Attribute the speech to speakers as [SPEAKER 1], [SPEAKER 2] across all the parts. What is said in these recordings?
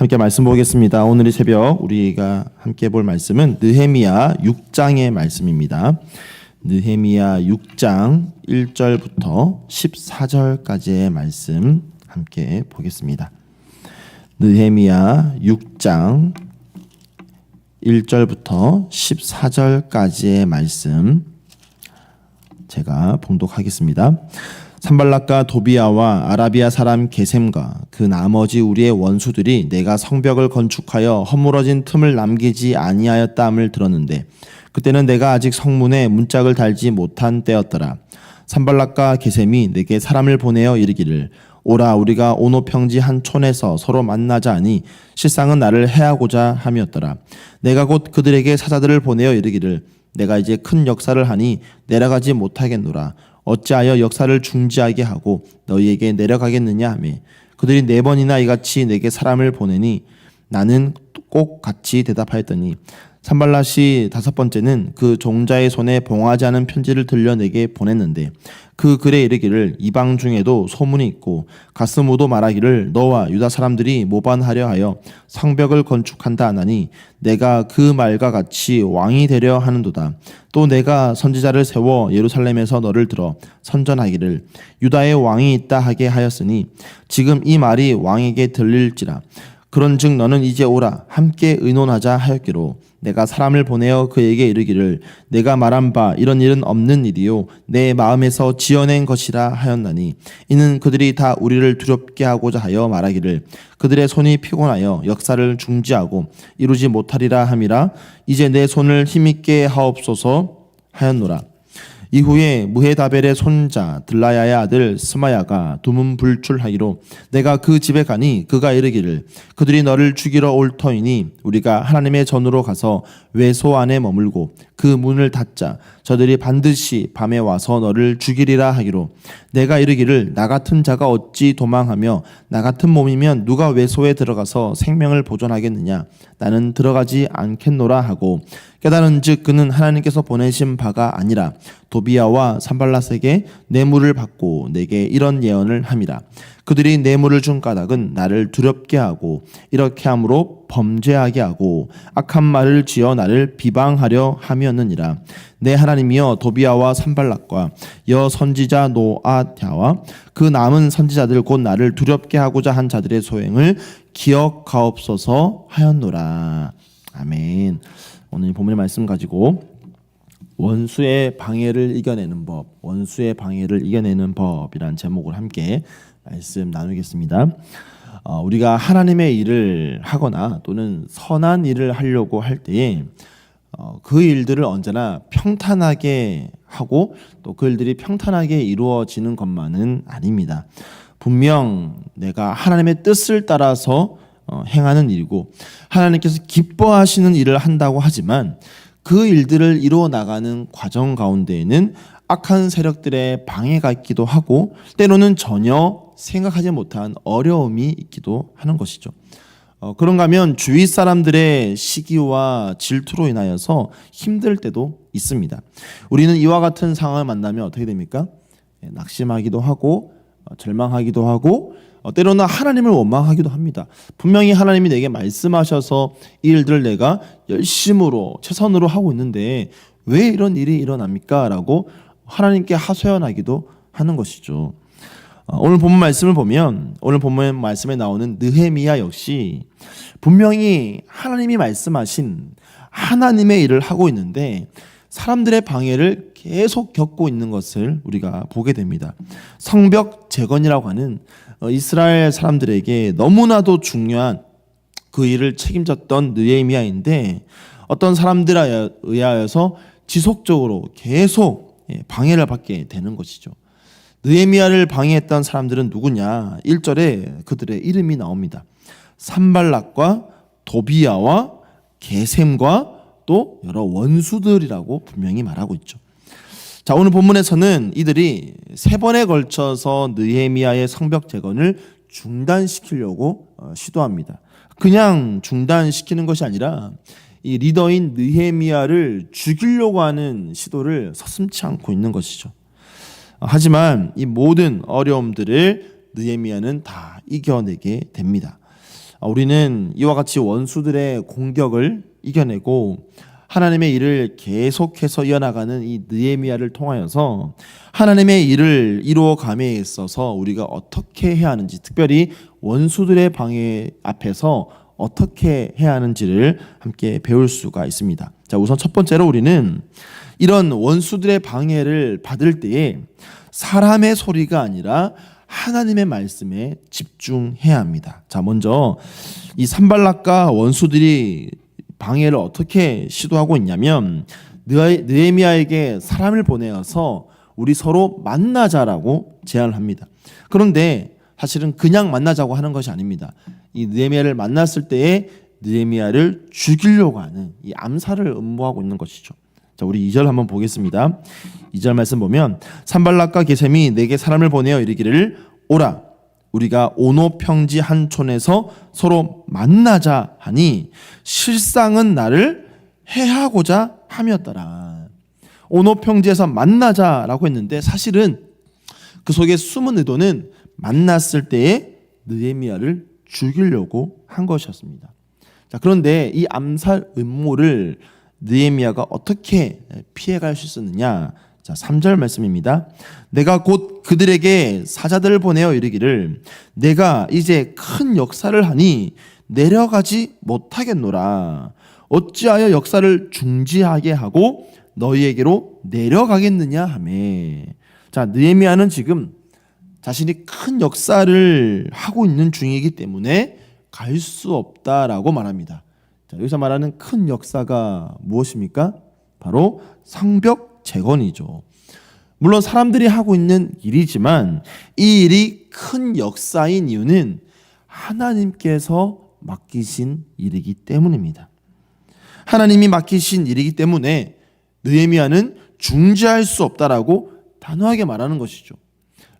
[SPEAKER 1] 함께 말씀 보겠습니다. 오늘 이 새벽 우리가 함께 볼 말씀은 느헤미야 6장의 말씀입니다. 느헤미야 6장 1절부터 14절까지의 말씀 함께 보겠습니다. 느헤미야 6장 1절부터 14절까지의 말씀 제가 봉독하겠습니다. 산발락과 도비아와 아라비아 사람 게셈과 그 나머지 우리의 원수들이 내가 성벽을 건축하여 허물어진 틈을 남기지 아니하였다함을 들었는데 그때는 내가 아직 성문에 문짝을 달지 못한 때였더라. 산발락과 게셈이 내게 사람을 보내어 이르기를 오라 우리가 오노평지 한 촌에서 서로 만나자 하니 실상은 나를 해하고자 함이었더라. 내가 곧 그들에게 사자들을 보내어 이르기를 내가 이제 큰 역사를 하니 내려가지 못하겠노라. 어찌하여 역사를 중지하게 하고 너희에게 내려가겠느냐 하며 그들이 네 번이나 이같이 내게 사람을 보내니 나는 꼭 같이 대답하였더니 산발라시 다섯 번째는 그 종자의 손에 봉하지 않은 편지를 들려 내게 보냈는데 그 글에 이르기를 이방 중에도 소문이 있고 가스무도 말하기를 너와 유다 사람들이 모반하려 하여 성벽을 건축한다 하나니 내가 그 말과 같이 왕이 되려 하는도다. 또 내가 선지자를 세워 예루살렘에서 너를 들어 선전하기를 유다의 왕이 있다 하게 하였으니 지금 이 말이 왕에게 들릴지라. 그런즉 너는 이제 오라. 함께 의논하자 하였기로 내가 사람을 보내어 그에게 이르기를 내가 말한 바 이런 일은 없는 일이요. 내 마음에서 지어낸 것이라 하였나니 이는 그들이 다 우리를 두렵게 하고자 하여 말하기를 그들의 손이 피곤하여 역사를 중지하고 이루지 못하리라 함이라. 이제 내 손을 힘있게 하옵소서 하였노라 이후에 무헤다벨의 손자 들라야의 아들 스마야가 두문불출하기로 내가 그 집에 가니 그가 이르기를 그들이 너를 죽이러 올 터이니 우리가 하나님의 전으로 가서 외소 안에 머물고 그 문을 닫자 저들이 반드시 밤에 와서 너를 죽이리라 하기로 내가 이르기를 나 같은 자가 어찌 도망하며 나 같은 몸이면 누가 외소에 들어가서 생명을 보존하겠느냐 나는 들어가지 않겠노라 하고 깨달은즉 그는 하나님께서 보내신 바가 아니라 도비아와 산발라스에게 뇌물을 받고 내게 이런 예언을 함이라. 그들이 뇌물을 준 까닭은 나를 두렵게 하고 이렇게 함으로 범죄하게 하고 악한 말을 지어 나를 비방하려 함이었느니라. 내 하나님이여 도비아와 산발락과 여 선지자 노아랴와 그 남은 선지자들 곧 나를 두렵게 하고자 한 자들의 소행을 기억하옵소서 하였노라. 아멘 오늘 본문의 말씀 가지고 원수의 방해를 이겨내는 법, 원수의 방해를 이겨내는 법이란 제목을 함께 말씀 나누겠습니다. 어, 우리가 하나님의 일을 하거나 또는 선한 일을 하려고 할 때에 어, 그 일들을 언제나 평탄하게 하고 또 그 일들이 평탄하게 이루어지는 것만은 아닙니다. 분명 내가 하나님의 뜻을 따라서 어, 행하는 일이고 하나님께서 기뻐하시는 일을 한다고 하지만 그 일들을 이루어 나가는 과정 가운데에는 악한 세력들의 방해가 있기도 하고 때로는 전혀 생각하지 못한 어려움이 있기도 하는 것이죠. 어, 그런가 하면 주위 사람들의 시기와 질투로 인하여서 힘들 때도 있습니다. 우리는 이와 같은 상황을 만나면 어떻게 됩니까? 예, 낙심하기도 하고 어, 절망하기도 하고 어, 때로는 하나님을 원망하기도 합니다. 분명히 하나님이 내게 말씀하셔서 이 일들을 내가 열심으로 최선으로 하고 있는데 왜 이런 일이 일어납니까? 라고 하나님께 하소연하기도 하는 것이죠. 어, 오늘 본문 말씀을 보면 오늘 본문 말씀에 나오는 느헤미야 역시 분명히 하나님이 말씀하신 하나님의 일을 하고 있는데 사람들의 방해를 계속 겪고 있는 것을 우리가 보게 됩니다. 성벽 재건이라고 하는 어, 이스라엘 사람들에게 너무나도 중요한 그 일을 책임졌던 느헤미야인데 어떤 사람들에 의하여서 지속적으로 계속 예, 방해를 받게 되는 것이죠. 느헤미야를 방해했던 사람들은 누구냐? 1절에 그들의 이름이 나옵니다. 산발락과 도비야와 게셈과 또 여러 원수들이라고 분명히 말하고 있죠. 자, 오늘 본문에서는 이들이 세 번에 걸쳐서 느헤미야의 성벽 재건을 중단시키려고 어, 시도합니다. 그냥 중단시키는 것이 아니라 이 리더인 느헤미야를 죽이려고 하는 시도를 서슴치 않고 있는 것이죠. 하지만 이 모든 어려움들을 느헤미야는 다 이겨내게 됩니다. 아, 우리는 이와 같이 원수들의 공격을 이겨내고 하나님의 일을 계속해서 이어나가는 이 느헤미야를 통하여서 하나님의 일을 이루어 감에 있어서 우리가 어떻게 해야 하는지 특별히 원수들의 방해 앞에서 어떻게 해야 하는지를 함께 배울 수가 있습니다. 자, 우선 첫 번째로 우리는 이런 원수들의 방해를 받을 때에 사람의 소리가 아니라 하나님의 말씀에 집중해야 합니다. 자, 먼저 이 산발락과 원수들이 방해를 어떻게 시도하고 있냐면 느헤- 느헤미야에게 사람을 보내어서 우리 서로 만나자라고 제안을 합니다. 그런데 사실은 그냥 만나자고 하는 것이 아닙니다. 이 느헤미야를 만났을 때에 느헤미야를 죽이려고 하는 이 암살을 음모하고 있는 것이죠. 자, 우리 2절 한번 보겠습니다. 2절 말씀 보면 산발락과 게셈이 내게 사람을 보내어 이르기를 오라 우리가 오노 평지 한 촌에서 서로 만나자 하니 실상은 나를 해하고자 함이었더라. 오노 평지에서 만나자라고 했는데 사실은 그 속에 숨은 의도는 만났을 때에 느헤미야를 죽이려고 한 것이었습니다. 자, 그런데 이 암살 음모를 느헤미야가 어떻게 피해갈 수 있었느냐? 자, 3절 말씀입니다. 내가 곧 그들에게 사자들을 보내어 이르기를 내가 이제 큰 역사를 하니 내려가지 못하겠노라. 어찌하여 역사를 중지하게 하고 너희에게로 내려가겠느냐 하매. 자, 느헤미야는 지금 자신이 큰 역사를 하고 있는 중이기 때문에 갈 수 없다라고 말합니다. 자, 여기서 말하는 큰 역사가 무엇입니까? 바로 성벽 재건이죠. 물론 사람들이 하고 있는 일이지만 이 일이 큰 역사인 이유는 하나님께서 맡기신 일이기 때문입니다. 하나님이 맡기신 일이기 때문에 느헤미야는 중지할 수 없다라고 단호하게 말하는 것이죠.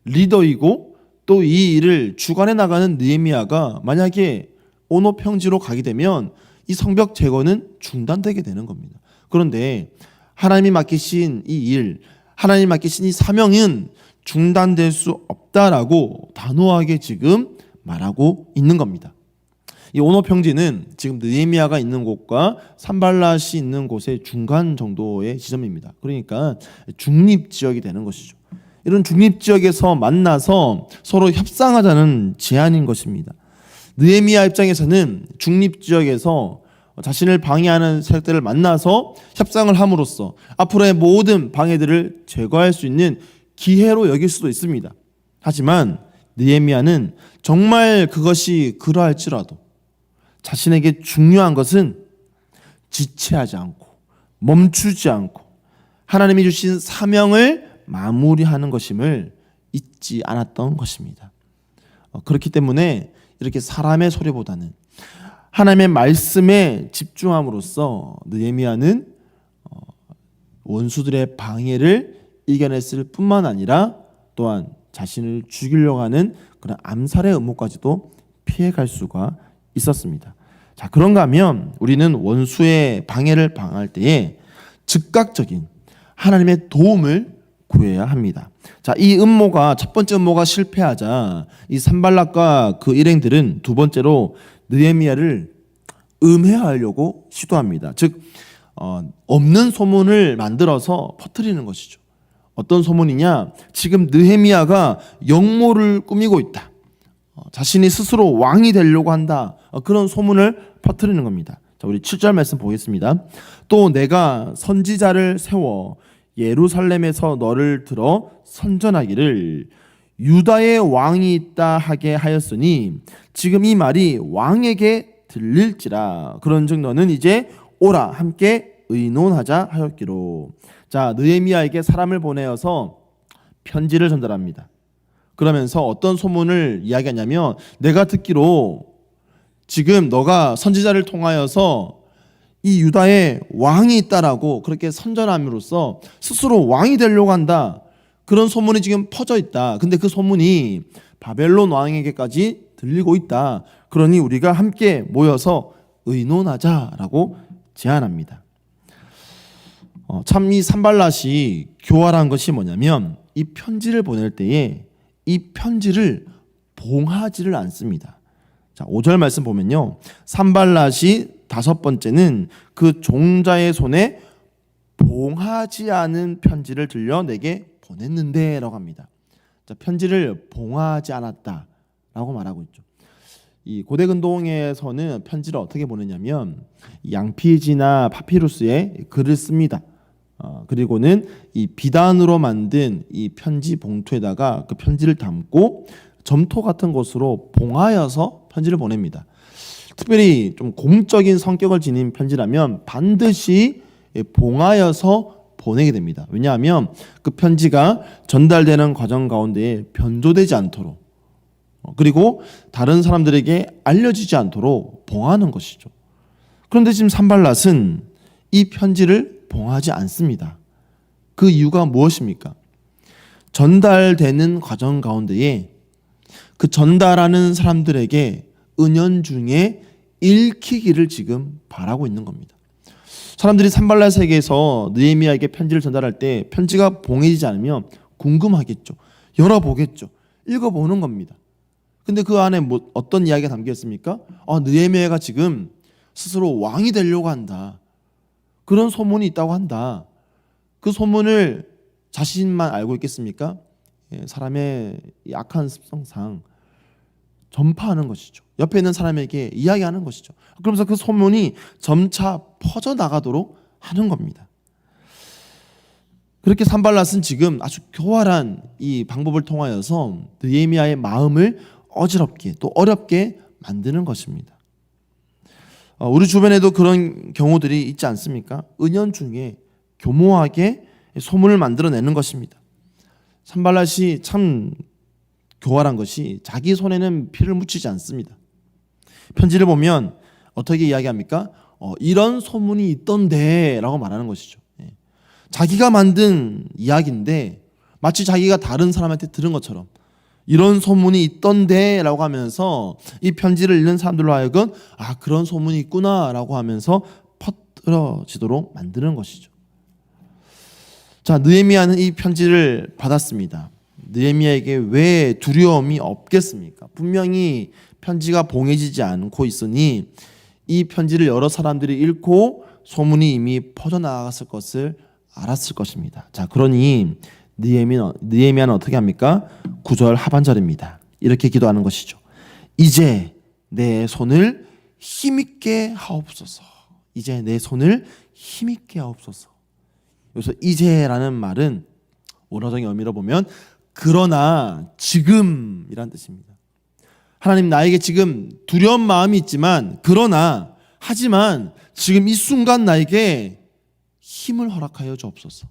[SPEAKER 1] 리더이고 또 이 일을 주관해 나가는 느헤미야가 만약에 오노 평지로 가게 되면 이 성벽 제거는 중단되게 되는 겁니다. 그런데 하나님이 맡기신 이 일, 하나님이 맡기신 이 사명은 중단될 수 없다라고 단호하게 지금 말하고 있는 겁니다. 이 오노 평지는 지금 느헤미야가 있는 곳과 산발랏이 있는 곳의 중간 정도의 지점입니다. 그러니까 중립 지역이 되는 것이죠. 이런 중립 지역에서 만나서 서로 협상하자는 제안인 것입니다. 느헤미야 입장에서는 중립 지역에서 자신을 방해하는 세력들을 만나서 협상을 함으로써 앞으로의 모든 방해들을 제거할 수 있는 기회로 여길 수도 있습니다. 하지만 느헤미야는 정말 그것이 그러할지라도 자신에게 중요한 것은 지체하지 않고 멈추지 않고 하나님이 주신 사명을 마무리하는 것임을 잊지 않았던 것입니다. 어, 그렇기 때문에 이렇게 사람의 소리보다는 하나님의 말씀에 집중함으로써 느헤미야는 어, 원수들의 방해를 이겨냈을 뿐만 아니라 또한 자신을 죽이려고 하는 그런 암살의 음모까지도 피해갈 수가 있었습니다. 자, 그런가 하면 우리는 원수의 방해를 방할 때에 즉각적인 하나님의 도움을 구해야 합니다. 자, 이 음모가 첫 번째 음모가 실패하자 이 산발락과 그 일행들은 두 번째로 느헤미야를 음해하려고 시도합니다. 즉 어, 없는 소문을 만들어서 퍼뜨리는 것이죠. 어떤 소문이냐? 지금 느헤미야가 영모를 꾸미고 있다. 어, 자신이 스스로 왕이 되려고 한다. 어, 그런 소문을 퍼뜨리는 겁니다. 자, 우리 7절 말씀 보겠습니다. 또 내가 선지자를 세워 예루살렘에서 너를 들어 선전하기를 유다의 왕이 있다 하게 하였으니 지금 이 말이 왕에게 들릴지라 그런즉 너는 이제 오라 함께 의논하자 하였기로 자 느헤미야에게 사람을 보내어서 편지를 전달합니다. 그러면서 어떤 소문을 이야기하냐면 내가 듣기로 지금 너가 선지자를 통하여서 이 유다에 왕이 있다라고 그렇게 선전함으로써 스스로 왕이 되려고 한다. 그런 소문이 지금 퍼져 있다. 근데 그 소문이 바벨론 왕에게까지 들리고 있다. 그러니 우리가 함께 모여서 의논하자라고 제안합니다. 어, 참이 산발랏이 교활한 것이 뭐냐면 이 편지를 보낼 때에 이 편지를 봉하지를 않습니다. 자, 5절 말씀 보면요. 산발랏이 다섯 번째는 그 종자의 손에 봉하지 않은 편지를 들려 내게 보냈는데라고 합니다. 자, 편지를 봉하지 않았다라고 말하고 있죠. 이 고대 근동에서는 편지를 어떻게 보내냐면 이 양피지나 파피루스에 글을 씁니다. 어, 그리고는 이 비단으로 만든 이 편지 봉투에다가 그 편지를 담고 점토 같은 것으로 봉하여서 편지를 보냅니다. 특별히 좀 공적인 성격을 지닌 편지라면 반드시 봉하여서 보내게 됩니다. 왜냐하면 그 편지가 전달되는 과정 가운데 변조되지 않도록 어, 그리고 다른 사람들에게 알려지지 않도록 봉하는 것이죠. 그런데 지금 산발랏은 이 편지를 봉하지 않습니다. 그 이유가 무엇입니까? 전달되는 과정 가운데에 그 전달하는 사람들에게 은연 중에 읽히기를 지금 바라고 있는 겁니다. 사람들이 산발랏에게서 느헤미야에게 편지를 전달할 때 편지가 봉해지지 않으면 궁금하겠죠. 열어보겠죠. 읽어보는 겁니다. 근데 그 안에 뭐 어떤 이야기가 담겨 있습니까? 아, 느헤미야가 지금 스스로 왕이 되려고 한다. 그런 소문이 있다고 한다. 그 소문을 자신만 알고 있겠습니까? 예, 사람의 이 악한 습성상 전파하는 것이죠. 옆에 있는 사람에게 이야기하는 것이죠. 그러면서 그 소문이 점차 퍼져 나가도록 하는 겁니다. 그렇게 산발랏은 지금 아주 교활한 이 방법을 통하여서 느헤미야의 마음을 어지럽게 또 어렵게 만드는 것입니다. 어, 우리 주변에도 그런 경우들이 있지 않습니까? 은연중에 교모하게 소문을 만들어내는 것입니다. 산발랏이 참 교활한 것이 자기 손에는 피를 묻히지 않습니다. 편지를 보면 어떻게 이야기합니까? 어, 이런 소문이 있던데라고 말하는 것이죠. 예. 자기가 만든 이야기인데 마치 자기가 다른 사람한테 들은 것처럼 이런 소문이 있던데라고 하면서 이 편지를 읽는 사람들로 하여금 아 그런 소문이 있구나라고 하면서 퍼뜨려지도록 만드는 것이죠. 자 느헤미야는 이 편지를 받았습니다. 느헤미야에게 왜 두려움이 없겠습니까? 분명히 편지가 봉해지지 않고 있으니 이 편지를 여러 사람들이 읽고 소문이 이미 퍼져나갔을 것을 알았을 것입니다. 자, 그러니 느헤미는, 느헤미야는 어떻게 합니까? 9절 하반절입니다. 이렇게 기도하는 것이죠. 이제 내 손을 힘있게 하옵소서. 이제 내 손을 힘있게 하옵소서. 여기서 이제라는 말은 원어적인 의미로 보면 그러나 지금이란 뜻입니다. 하나님 나에게 지금 두려운 마음이 있지만 그러나 하지만 지금 이 순간 나에게 힘을 허락하여 주옵소서.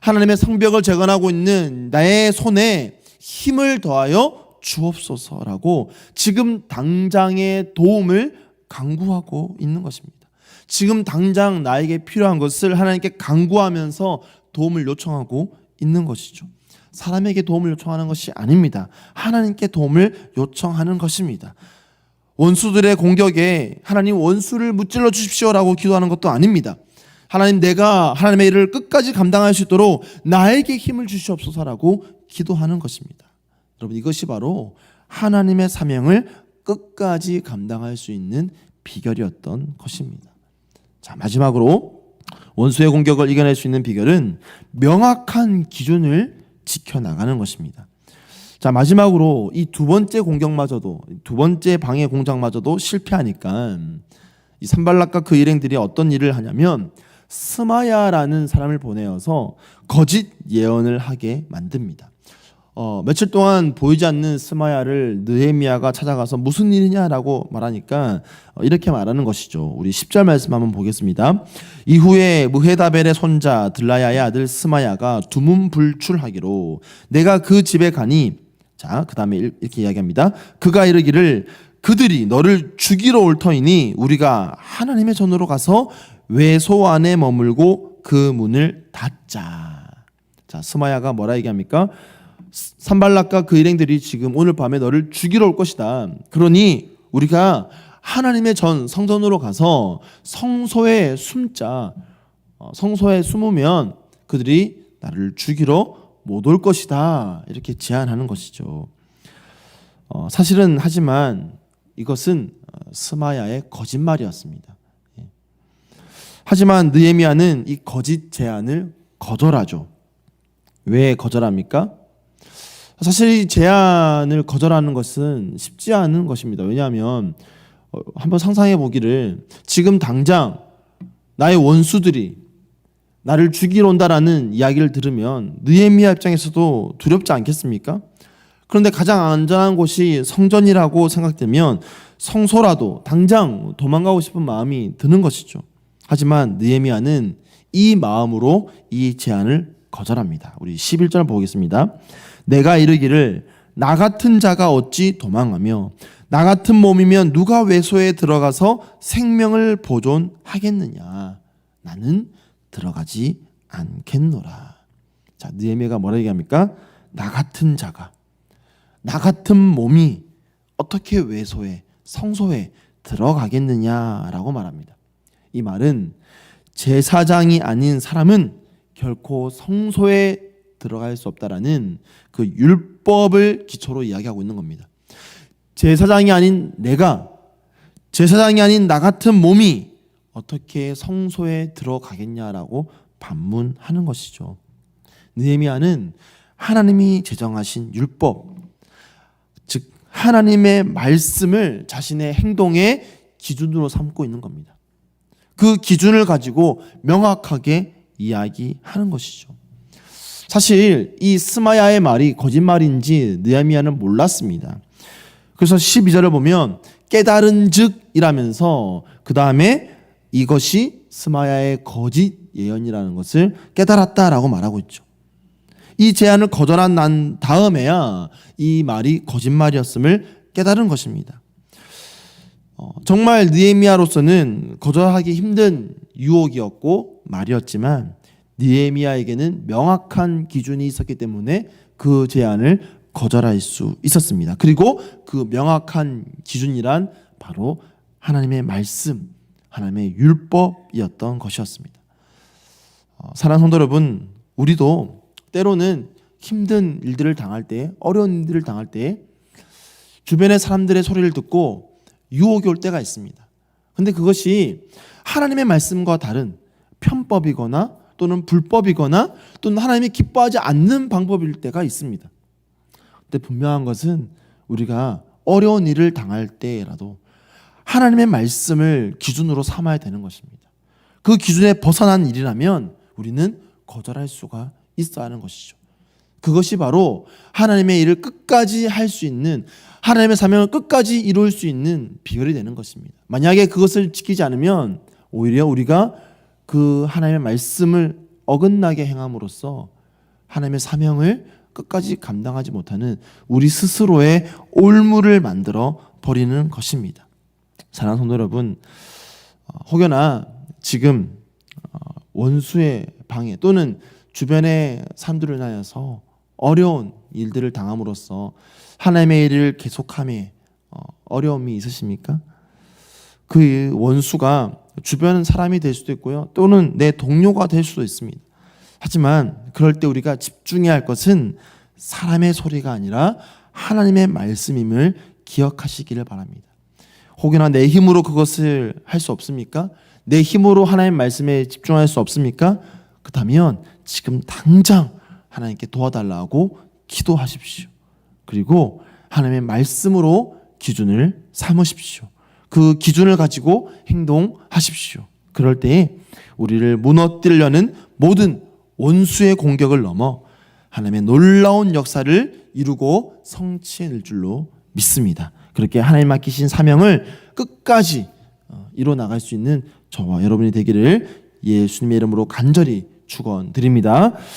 [SPEAKER 1] 하나님의 성벽을 재건하고 있는 나의 손에 힘을 더하여 주옵소서라고 지금 당장의 도움을 강구하고 있는 것입니다. 지금 당장 나에게 필요한 것을 하나님께 강구하면서 도움을 요청하고 있는 것이죠. 사람에게 도움을 요청하는 것이 아닙니다. 하나님께 도움을 요청하는 것입니다. 원수들의 공격에 하나님 원수를 무찔러 주십시오라고 기도하는 것도 아닙니다. 하나님 내가 하나님의 일을 끝까지 감당할 수 있도록 나에게 힘을 주시옵소서라고 기도하는 것입니다. 여러분 이것이 바로 하나님의 사명을 끝까지 감당할 수 있는 비결이었던 것입니다. 자, 마지막으로 원수의 공격을 이겨낼 수 있는 비결은 명확한 기준을 지켜나가는 것입니다. 자, 마지막으로 이 두 번째 공격마저도, 두 번째 방해 공작마저도 실패하니까 이 산발락과 그 일행들이 어떤 일을 하냐면 스마야라는 사람을 보내어서 거짓 예언을 하게 만듭니다. 어, 며칠 동안 보이지 않는 스마야를 느헤미야가 찾아가서 무슨 일이냐라고 말하니까 어, 이렇게 말하는 것이죠. 우리 10절 말씀 한번 보겠습니다. 이후에 무헤다벨의 손자 들라야의 아들 스마야가 두문불출하기로 내가 그 집에 가니 자, 그다음에 이렇게 이야기합니다. 그가 이르기를 그들이 너를 죽이러 올 터이니 우리가 하나님의 전으로 가서 외소 안에 머물고 그 문을 닫자. 자, 스마야가 뭐라 얘기합니까? 산발락과 그 일행들이 지금 오늘 밤에 너를 죽이러 올 것이다. 그러니 우리가 하나님의 전 성전으로 가서 성소에 숨자. 어, 성소에 숨으면 그들이 나를 죽이러 못 올 것이다. 이렇게 제안하는 것이죠. 어, 사실은 하지만 이것은 어, 스마야의 거짓말이었습니다. 예. 하지만 느헤미야는 이 거짓 제안을 거절하죠. 왜 거절합니까? 사실 이 제안을 거절하는 것은 쉽지 않은 것입니다. 왜냐하면 어, 한번 상상해 보기를 지금 당장 나의 원수들이 나를 죽이러 온다라는 이야기를 들으면 느헤미야 입장에서도 두렵지 않겠습니까? 그런데 가장 안전한 곳이 성전이라고 생각되면 성소라도 당장 도망가고 싶은 마음이 드는 것이죠. 하지만 느헤미야는 이 마음으로 이 제안을 거절합니다. 우리 11절 보겠습니다. 내가 이르기를 나 같은 자가 어찌 도망하며 나 같은 몸이면 누가 외소에 들어가서 생명을 보존하겠느냐 나는 들어가지 않겠노라. 자, 느헤미야가 뭐라 얘기합니까? 나 같은 자가 나 같은 몸이 어떻게 외소에 성소에 들어가겠느냐라고 말합니다. 이 말은 제사장이 아닌 사람은 결코 성소에 들어갈 수 없다라는 그 율법을 기초로 이야기하고 있는 겁니다. 제사장이 아닌 내가 제사장이 아닌 나 같은 몸이 어떻게 성소에 들어가겠냐라고 반문하는 것이죠. 느헤미야는 하나님이 제정하신 율법 즉 하나님의 말씀을 자신의 행동의 기준으로 삼고 있는 겁니다. 그 기준을 가지고 명확하게 이야기하는 것이죠. 사실 이 스마야의 말이 거짓말인지 느헤미야는 몰랐습니다. 그래서 12절을 보면 깨달은 즉이라면서 그 다음에 이것이 스마야의 거짓 예언이라는 것을 깨달았다라고 말하고 있죠. 이 제안을 거절한 난 다음에야 이 말이 거짓말이었음을 깨달은 것입니다. 어, 정말 느헤미야로서는 거절하기 힘든 유혹이었고 말이었지만 느헤미야에게는 명확한 기준이 있었기 때문에 그 제안을 거절할 수 있었습니다. 그리고 그 명확한 기준이란 바로 하나님의 말씀, 하나님의 율법이었던 것이었습니다. 어, 사랑하는 성도 여러분, 우리도 때로는 힘든 일들을 당할 때, 어려운 일들을 당할 때 주변의 사람들의 소리를 듣고 유혹이 올 때가 있습니다. 근데 그것이 하나님의 말씀과 다른 편법이거나 또는 불법이거나 또는 하나님이 기뻐하지 않는 방법일 때가 있습니다. 근데 분명한 것은 우리가 어려운 일을 당할 때라도 하나님의 말씀을 기준으로 삼아야 되는 것입니다. 그 기준에 벗어난 일이라면 우리는 거절할 수가 있어야 하는 것이죠. 그것이 바로 하나님의 일을 끝까지 할 수 있는 하나님의 사명을 끝까지 이룰 수 있는 비결이 되는 것입니다. 만약에 그것을 지키지 않으면 오히려 우리가 그 하나님의 말씀을 어긋나게 행함으로써 하나님의 사명을 끝까지 감당하지 못하는 우리 스스로의 올무를 만들어 버리는 것입니다. 사랑하는 성도 여러분, 어, 혹여나 지금 어, 원수의 방해 또는 주변의 사람들을 인하여서 어려운 일들을 당함으로써 하나님의 일을 계속함에 어, 어려움이 있으십니까? 그 원수가 주변 사람이 될 수도 있고요. 또는 내 동료가 될 수도 있습니다. 하지만 그럴 때 우리가 집중해야 할 것은 사람의 소리가 아니라 하나님의 말씀임을 기억하시기를 바랍니다. 혹여나 내 힘으로 그것을 할 수 없습니까? 내 힘으로 하나님 말씀에 집중할 수 없습니까? 그렇다면 지금 당장 하나님께 도와달라고 기도하십시오. 그리고 하나님의 말씀으로 기준을 삼으십시오. 그 기준을 가지고 행동하십시오. 그럴 때에 우리를 무너뜨리려는 모든 원수의 공격을 넘어 하나님의 놀라운 역사를 이루고 성취해낼 줄로 믿습니다. 그렇게 하나님 맡기신 사명을 끝까지 어, 이뤄 나갈 수 있는 저와 여러분이 되기를 예수님의 이름으로 간절히 축원드립니다.